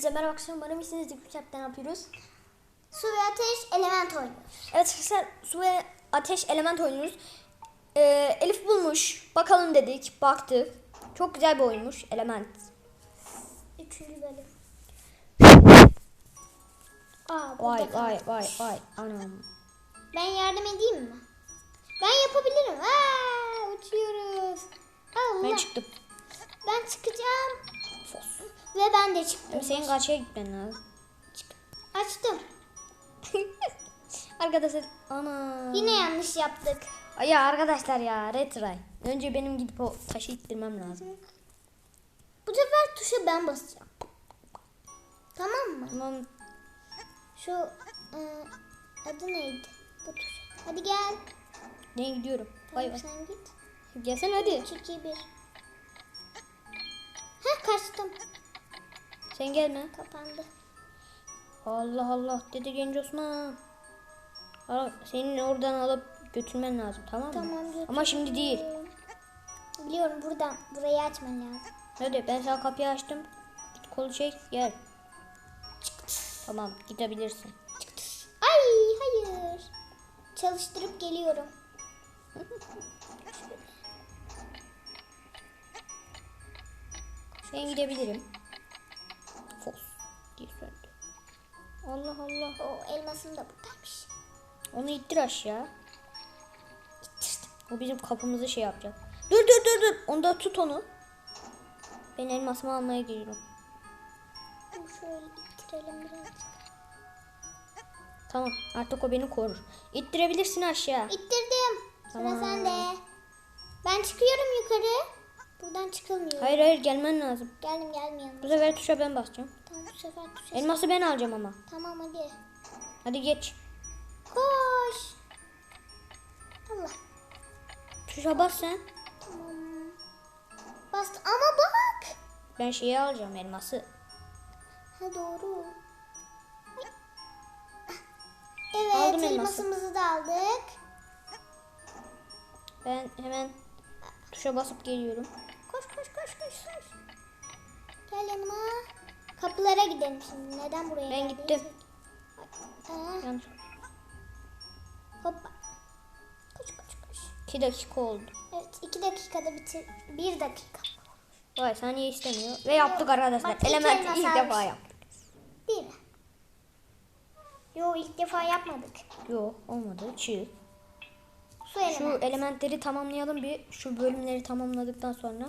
Hepinize merhaba akşam. Umarım iyisinizdir. Bu ne yapıyoruz? Su ve ateş element oynuyor. Evet arkadaşlar su ve ateş element oynuyoruz. Ee, Elif bulmuş. Bakalım dedik. Baktık. Çok güzel bir oyunmuş. Element. Üçüncü bölüm. Aa, Vay vay vay vay. Anam. Ben yardım edeyim mi? Ben yapabilirim. Aa, uçuyoruz. Allah. Ben çıktım. Ben çıkacağım. Fos. Ve ben de çıktım. Senin kaçaya gitmen lazım. Açtım. Arkadaşlar. Ana. Yine yanlış yaptık. Ya arkadaşlar ya. Retry. Önce benim gidip o taşı ittirmem lazım. Bu sefer tuşa ben basacağım. Tamam mı? Tamam. Şu e, adı neydi? Bu tuş. Hadi gel. Ben gidiyorum. Bay Tamam, bay. sen git. Gelsene hadi. 3, 2, 1. Heh kaçtım. Sen gelme. Kapandı. Allah Allah dedi genç Osman. Al, Senin oradan alıp götürmen lazım tamam mı? Tamam Ama şimdi değil. Biliyorum buradan burayı açman lazım. Hadi ben sana kapıyı açtım. Git kolu çek gel. Tamam gidebilirsin. Ay hayır. Çalıştırıp geliyorum. Ben gidebilirim. Allah Allah. O elmasım da buradaymış. Onu ittir aşağı. İttirdim. O bizim kapımızı şey yapacak. Dur dur dur dur. Onda tut onu. Ben elmasımı almaya geliyorum. Şöyle ittirelim birazcık. Tamam artık o beni korur. İttirebilirsin aşağı. İttirdim. Sıra Tamam. sende. Ben çıkıyorum yukarı. Buradan çıkılmıyor. Hayır hayır gelmen lazım. Geldim gelmiyorum. Bu sefer tuşa ben basacağım. Tamam bu sefer tuşa. Elması ben alacağım ama. Tamam hadi. Hadi geç. Koş. Allah. Tuşa bas sen. Tamam. Bastı ama bak. Ben şeyi alacağım elması. Ha doğru. Evet Aldım elması. elmasımızı da aldık. Ben hemen tuşa basıp geliyorum. Koş koş koş. Gel yanıma. Kapılara gidelim şimdi. Neden buraya Ben gittim. Aa, Yanlış. hoppa. Koş koş koş. 2 dakika oldu. Evet iki dakikada bitir. Bir dakika. Vay saniye istemiyor. Ve yaptık arkadaşlar. Bak, ilk elmas ilk almış. defa yaptık. Değil mi? Yo ilk defa yapmadık. Yok olmadı. Çığ. Su Şu elementleri tamamlayalım bir. Şu bölümleri tamamladıktan sonra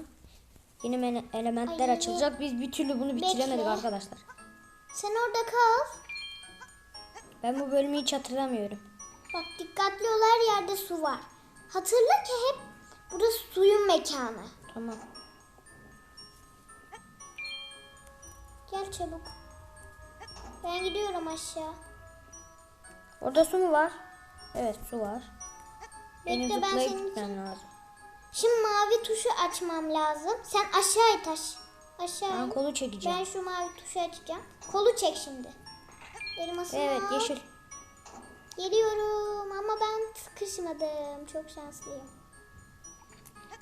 yeni elementler Ay, açılacak. Biz bir türlü bunu bitiremedik Bekle. arkadaşlar. Sen orada kal. Ben bu bölümü hiç hatırlamıyorum. Bak dikkatli ol her yerde su var. Hatırla ki hep burası suyun mekanı. Tamam. Gel çabuk. Ben gidiyorum aşağı. Orada su mu var? Evet su var. Bekle ben zıplayıp senin için. lazım. Şimdi mavi tuşu açmam lazım. Sen aşağı it aş. Aşağı. Ben in. kolu çekeceğim. Ben şu mavi tuşu açacağım. Kolu çek şimdi. Elmasını Evet al. yeşil. Geliyorum ama ben sıkışmadım. Çok şanslıyım.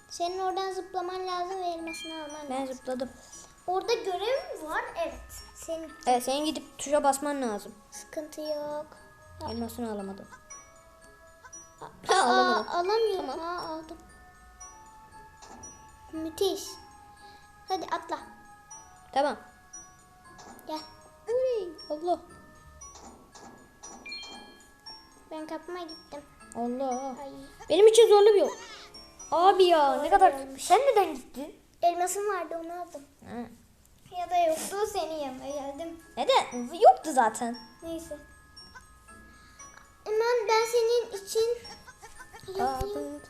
Senin oradan zıplaman lazım ve elmasını alman Ben lazım. zıpladım. Orada görev var? Evet. Senin Evet senin gidip tuşa basman lazım. sıkıntı yok. Elmasını alamadım. Aa, alamadım. alamıyorum. Ha, aldım. Müthiş. Hadi atla. Tamam. Gel. Uy, Allah. Ben kapıma gittim. Allah. Ay. Benim için zorlu bir yol. Abi ya ne kadar... Sen neden gittin? Elmasım vardı onu aldım. Ha. Ya da yoktu senin yanına geldim. Neden? Yoktu zaten. Neyse. Hemen ben senin için yapayım.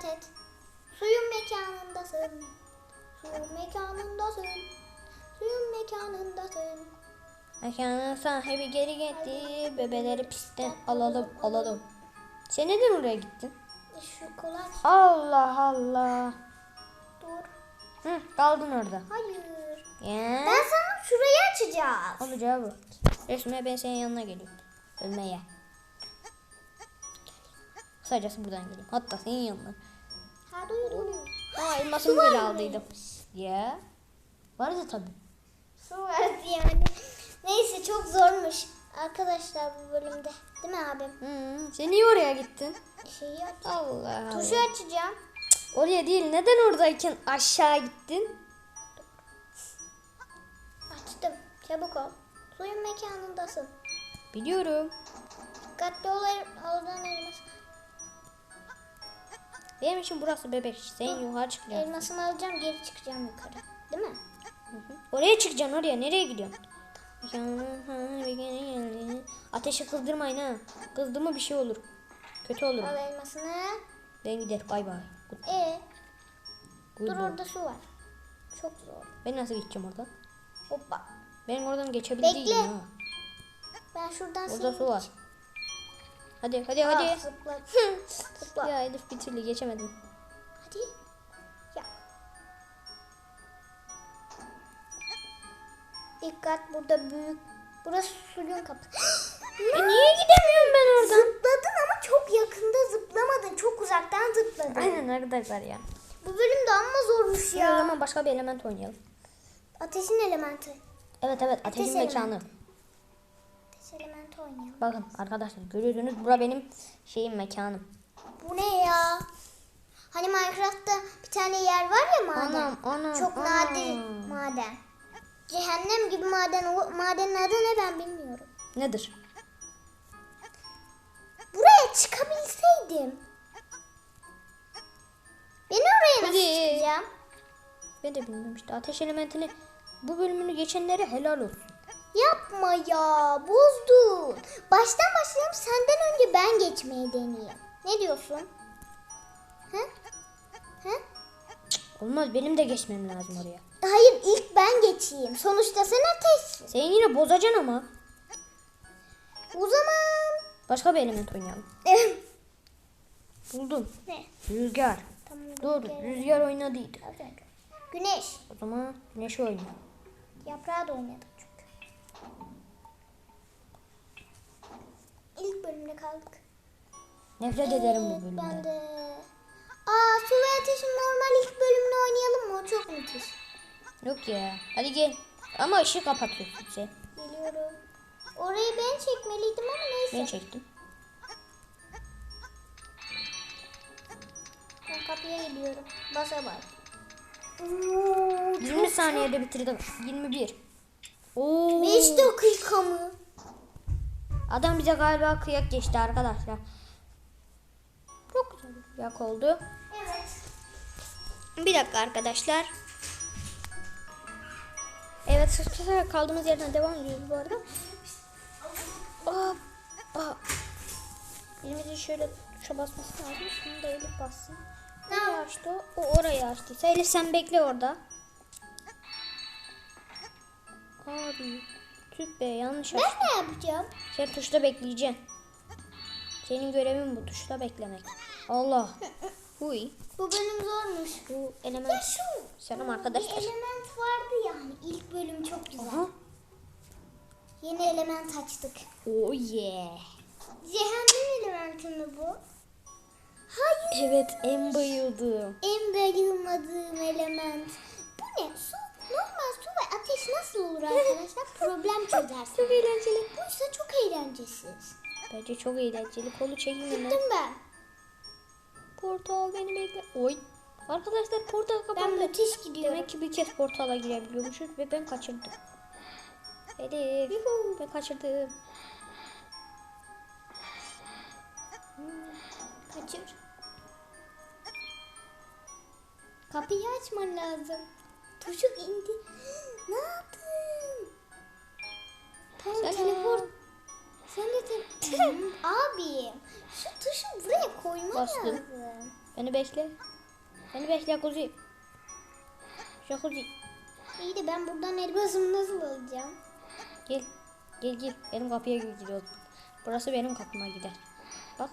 Dikkat et. Suyun mekanındasın. Suyun mekanındasın. Suyun mekanındasın. Mekanın sahibi geri gitti. Bebeleri pistten alalım alalım. Sen neden oraya gittin? Şu kolay. Allah Allah. Dur. Hı, kaldın orada. Hayır. Ya. Ben sana şurayı açacağız. Olacağı bu. Resme ben senin yanına geliyorum. Ölmeye. Kısacası buradan geleyim. Hatta senin yanına. Hadi yürü. elmasımı Su bile var aldıydım. Ya. Vardı tabii. Su vardı yani. Neyse çok zormuş arkadaşlar bu bölümde. Değil mi abim? Hı, sen niye oraya gittin? Şeyi aç. Allah Allah. Tuşu açacağım. Oraya değil. Neden oradayken aşağı gittin? Açtım. Çabuk ol. Suyun mekanındasın. Biliyorum. Dikkatli ol oradan elmas. Benim için burası bebek. Sen yukarı çıkacaksın. Elmasımı alacağım geri çıkacağım yukarı. Değil mi? Hı hı. Oraya çıkacaksın oraya. Nereye gidiyorsun? Ateşi kızdırmayın ha. Kızdı mı bir şey olur. Kötü olur. Al elmasını. Ben giderim. Bay bay. E good dur boy. orada su var. Çok zor. Ben nasıl gideceğim oradan? Hoppa. Ben oradan geçebildiğim Bekle. ha. Ben şuradan Orada su var. Hadi hadi Ah, hadi. zıpla. Zıpla. Ya Elif bir türlü geçemedim. Hadi. Ya. Dikkat burada büyük. Burası suyun kapısı. E niye gidemiyorum ben oradan? Zıpladın ama çok yakında zıplamadın. Çok uzaktan zıpladın. Aynen arkadaşlar ya. Bu bölüm de amma zormuş Ya. O zaman başka bir element oynayalım. Ateşin elementi. Evet evet ateşin Ateş mekanı. elementi. Ateş elementi oynayalım. Bakın arkadaşlar görüyorsunuz bura benim şeyim mekanım. Bu ne ya? Hani Minecraft'ta bir tane yer var ya maden. Anam, anam, Çok anam. nadir maden. Cehennem gibi maden. O madenin adı ne ben bilmiyorum. Nedir? Buraya çıkabilseydim. Ben oraya nasıl Hadi. çıkacağım? Ben de bilmiyorum işte ateş elementini bu bölümünü geçenlere helal olsun. Yapma ya bozdun. Baştan başlayalım senden önce ben geçmeyi deneyeyim. Ne diyorsun? He? He? Olmaz benim de geçmem lazım oraya. Hayır ilk ben geçeyim. Sonuçta sen ateşsin. Sen yine bozacaksın ama. O zaman... Başka bir element oynayalım. Buldum. ne? Rüzgar. Tamam, Dur rüzgar oynadıydı. Güneş. O zaman güneş oynuyor. Yaprağı da oynadık İlk bölümde kaldık. Nefret ederim bu Evet, Ben bölümden. de. Aa su ve ateşin normal ilk bölümünü oynayalım mı? O çok müthiş. Yok ya. Hadi gel. Ama ışığı kapatıyorsun sen. Geliyorum. Orayı ben çekmeliydim ama neyse. Ben çektim. Ben kapıya gidiyorum. Basa bas. 20 saniyede bitirdim. 21. Oo. 5 dakika mı? Adam bize galiba kıyak geçti arkadaşlar. Çok güzel bir kıyak oldu. Evet. Bir dakika arkadaşlar. Evet kaldığımız yerden devam ediyoruz bu arada. Hoppa. Elimizin şöyle tuşa basması lazım. Şunu da Elif bassın. Nereye açtı o? O orayı açtıysa. Elif sen bekle orada. Abi. Tüh be yanlış açtım. Ben ne yapacağım? Sen tuşta bekleyeceksin. Senin görevin bu tuşta beklemek. Allah. Huy. Bu bölüm zormuş. Bu Ya element. şu Selam bir arkadaşlar. element vardı yani. İlk bölüm çok güzel. Aha. Yeni element açtık. Oh yeah. Cehennem elementi mi bu? Hayır. Evet en bayıldığım. En bayılmadığım element. Bu ne? Su, normal su ateş nasıl olur arkadaşlar? Problem çözersin. Çok eğlenceli. Buysa çok eğlencesiz. Bence çok eğlenceli. Kolu çekin hemen. Gittim ben. Portal beni bekle. Oy. Arkadaşlar portal Ben kapandı. müthiş gidiyorum. Demek ki bir kez portala girebiliyormuşuz ve ben kaçırdım. Elif. Yuhu. Ben kaçırdım. Kaçır. Kapıyı açman lazım. Tuşu indi. Ne yaptın? Tamam Selam. teleport. Sen de te- Abi şu tuşu buraya koyman Bastım. lazım. Beni bekle. Beni bekle kuzi. Jacuzzi. İyi de ben buradan elbasımı nasıl alacağım? Gel. Gel gel. Benim kapıya gidiyoruz. Burası benim kapıma gider. Bak.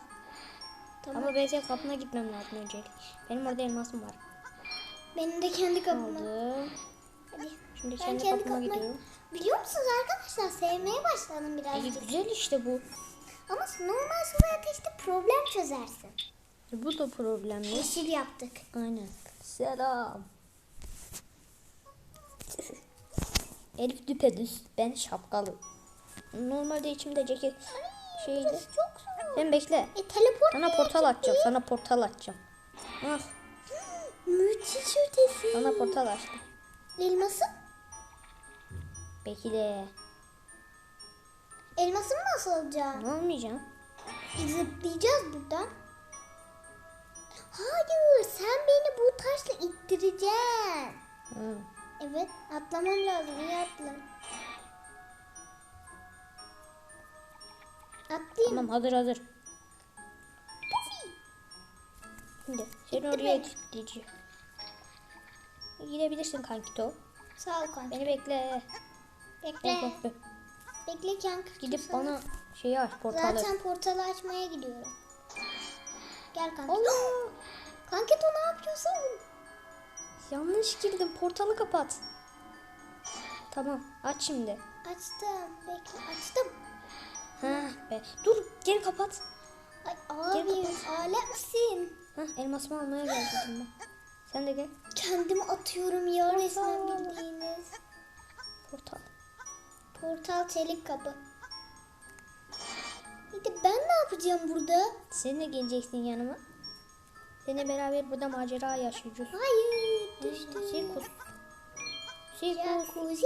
Tamam. Ama ben senin kapına gitmem lazım öncelik. Benim orada elmasım var. Benim de kendi kapıma. Aldım. Hadi. Şimdi kendi, kendi kapıma kapıma gidiyorum. Biliyor musunuz arkadaşlar sevmeye başladım İyi birazcık. güzel işte bu. Ama normal su ve ateşte problem çözersin. Bu da problemli. Yeşil yaptık. Aynen. Selam. Elif düpedüz. Ben şapkalı. Normalde içimde ceket şeydi. Çok zor. Sen bekle. E teleport Sana portal açacağım. Sana portal açacağım. Ah, Müthiş ötesi. sana portal açtım. Elması? Bekle. Elmasımı nasıl alacağım? Ne olmayacağım? Zıplayacağız buradan. Hayır sen beni bu taşla ittireceksin. Hı. Evet atlamam lazım iyi atla. Atlayayım. Tamam hazır hazır. Şimdi seni oraya gideceğim. Gidebilirsin kankito. Sağ ol kanka. Beni bekle. Bekle. Bek, bek, bek. Bekle kanka. Gidip sana. bana şeyi aç portalı. Zaten portalı açmaya gidiyorum. Gel kanka. Allah! Kanketo ne yapıyorsun? Yanlış girdim. Portalı kapat. Tamam aç şimdi. Açtım. Bekle açtım. Ha be. Dur geri kapat. Ay abi kapat. alemsin. Ha elmasımı almaya geldim ben. Sen de gel. Kendimi atıyorum ya resmen Portal. bildiğiniz. Portal. Portal çelik kapı. De ben ne yapacağım burada? Sen de geleceksin yanıma. Seninle beraber burada macera yaşayacağız. Hayır düştüm. Sirkus. Sirkus. Jacuzzi.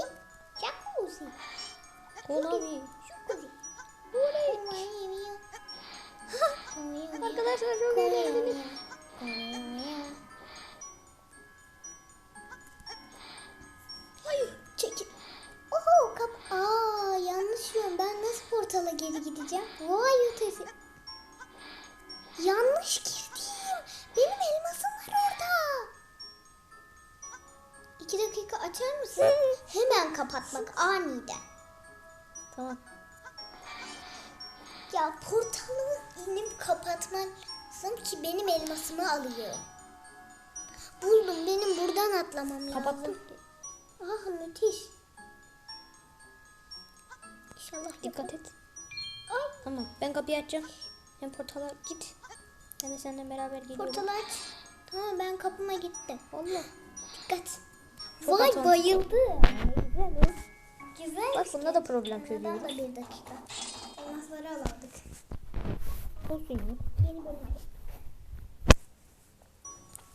Jacuzzi. Konami. Jacuzzi. Arkadaşlar çok eğlenceli. Portala geri gideceğim? Vay ötesi. Yanlış girdim. Benim elmasım var orada. İki dakika açar mısın? Hemen kapatmak aniden. Tamam. Ya portalı inip kapatman lazım ki benim elmasımı alıyor. Buldum benim buradan atlamam lazım. Kapattım. Ah müthiş. İnşallah Dikkat et. Tamam ben kapıyı açacağım. Sen portala git. Ben de seninle beraber geliyorum. portalı aç. Tamam ben kapıma gittim. Allah. Dikkat. Çok Vay atom. bayıldı. Güzel o. Güzel. Bak bunda da problem Neden çözüyoruz. da bir dakika. Elmasları alamadık. Olsun ya. Yeni bölüm.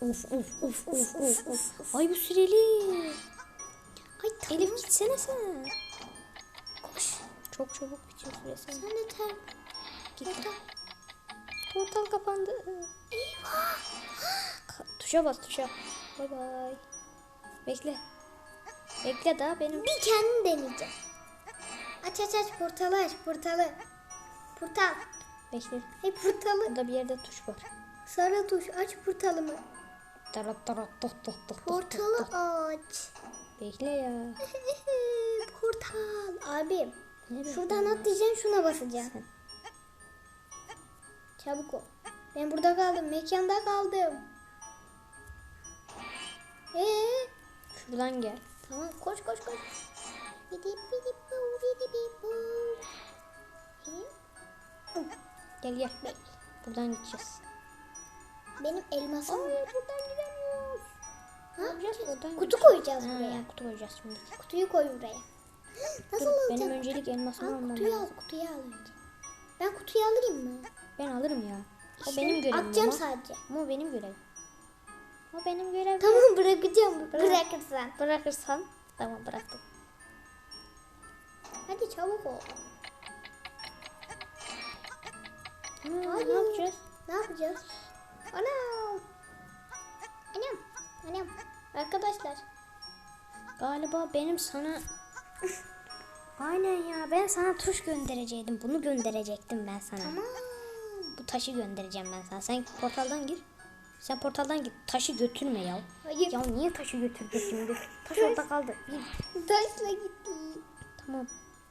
Of of of of of of. Ay bu süreli. Ay tamam. Elif gitsene sen. Çok çabuk bitiyor süresi. Sen de ter. Gitti. Portal kapandı. Eyvah. Tuşa bas tuşa. Bay bay. Bekle. Bekle daha benim. Bir kendim deneyeceğim. Aç aç aç portalı aç portalı. Portal. Bekle. Hey portalı. Burada bir yerde tuş var. Sarı tuş aç portalımı. Tarat tarat tok tok tok Portalı aç. Bekle ya. Portal. Abim. Ne Şuradan atlayacaksın şuna basacaksın. Çabuk ol. Ben burada kaldım. Mekanda kaldım. Ee, Şuradan gel. tamam koş koş koş. Ee, Gel gel. Buradan gideceğiz. Benim elmasım. Hayır buradan gidemiyoruz. Ha? Oradan Kutu gideceğiz. koyacağız Ha, buraya. kutu koyacağız şimdi. Kutuyu koy buraya. Nasıl Dur, alacağım? benim öncelik elmasımı Al almam kutuyu al, lazım. kutuyu al önce. Ben kutuyu alayım mı? Ben alırım ya. O İşte benim görevim Atacağım ama. sadece. Ama o benim görevim. O benim görevim. Tamam bırakacağım. Bırak. Bırakırsan. Bırakırsan. Tamam bıraktım. Hadi çabuk ol. Hayır. ne yapacağız? Ne yapacağız? Anam. Anam. Anam. Arkadaşlar. Galiba benim sana... Aynen ya ben sana tuş gönderecektim. Bunu gönderecektim ben sana. Tamam. Bu taşı göndereceğim ben sana. Sen portaldan gir. Sen portaldan git. Taşı götürme ya. Hayır. Ya niye taşı götürdün şimdi? Taş orada kaldı. Gir. Taşla gitti. Tamam.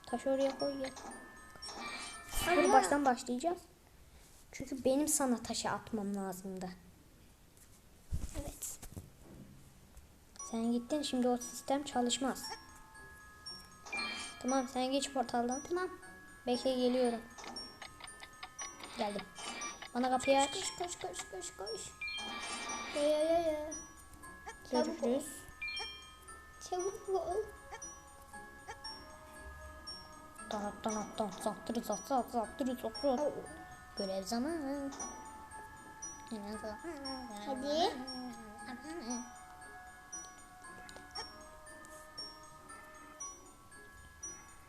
Taşı oraya koy ya. Dur baştan başlayacağız. Çünkü benim sana taşı atmam lazımdı. Evet. Sen gittin şimdi o sistem çalışmaz. Tamam sen geç portaldan. Tamam. Bekle geliyorum. Geldim. Bana kapıyı aç. Koş koş koş koş koş. Ya ya ya ya. Çabuk ol. Çabuk ol. Taraftan attan sattırı sat sat sattırı. Au. Görev zamanı. Hadi.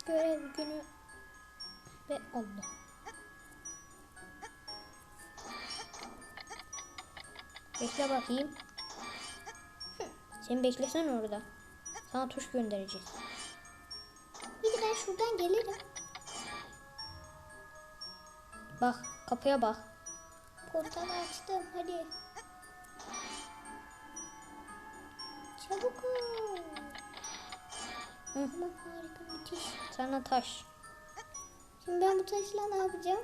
Görev günü ve Allah. Bekle bakayım. Sen beklesen orada. Sana tuş göndereceğiz. Bir de ben şuradan gelirim. Bak kapıya bak. Portalı açtım hadi. Çabuk ol. Hı. Tamam harika müthiş. Sana taş. Şimdi ben bu taşla ne yapacağım?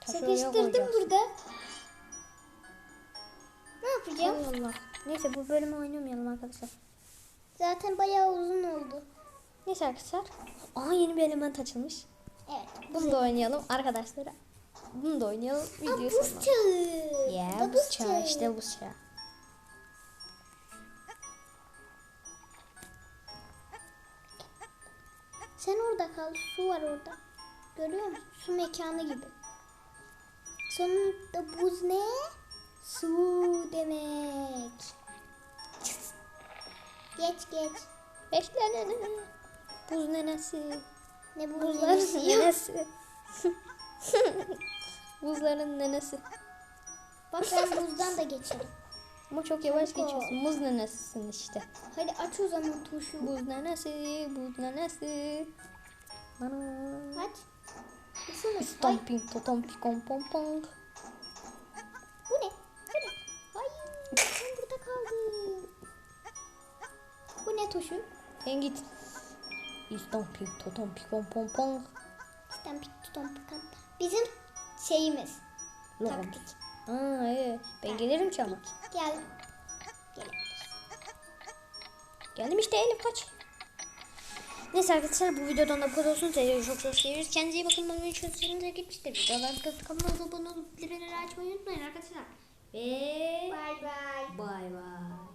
Taşı Sıkıştırdım burada. Ne yapacağım? Allah Allah. Neyse bu bölümü oynamayalım arkadaşlar. Zaten bayağı uzun oldu. Neyse arkadaşlar. Aa yeni bir element açılmış. Evet. Bunu da oynayalım arkadaşlar. Bunu da oynayalım. Aa, Video buz çağı. Da buz çağı işte buz çağı. Sen orada kal. Su var orada. Görüyor musun? Su mekanı gibi. Sonunda buz ne? Su demek. Geç geç. Bekle ne ne ne. Buz nenesi. Ne buz Buzların nenesi nenesi. Buzların nenesi. Bak ben buzdan da geçerim. Ama çok yavaş ol. geçiyorsun. Muz nenesisin işte. Hadi aç o zaman tuşu. Buz nenesi, buz nenesi. Ana. Aç. Ay, Stomping, totomping, pom pom pom. bu ne? Bu ne? Ay ben burada kaldım. Bu ne tuşu? Sen git. Stomping, totomping, pom pom pom. Stampik tutan pikan. Bizim şeyimiz. Logom. Taktik. Aa evet. Ben gelirim ki ama. Gel. Gelebiliriz. Geldim işte Elif kaç. Neyse arkadaşlar bu videodan da bu kadar olsun. Sizi çok çok seviyoruz. Kendinize iyi bakın. Bana için sizin de gitmiştir. Videoları kanalıma kanalıma abone olup bildirimleri açmayı unutmayın arkadaşlar. Ve Bay bay. bay bay.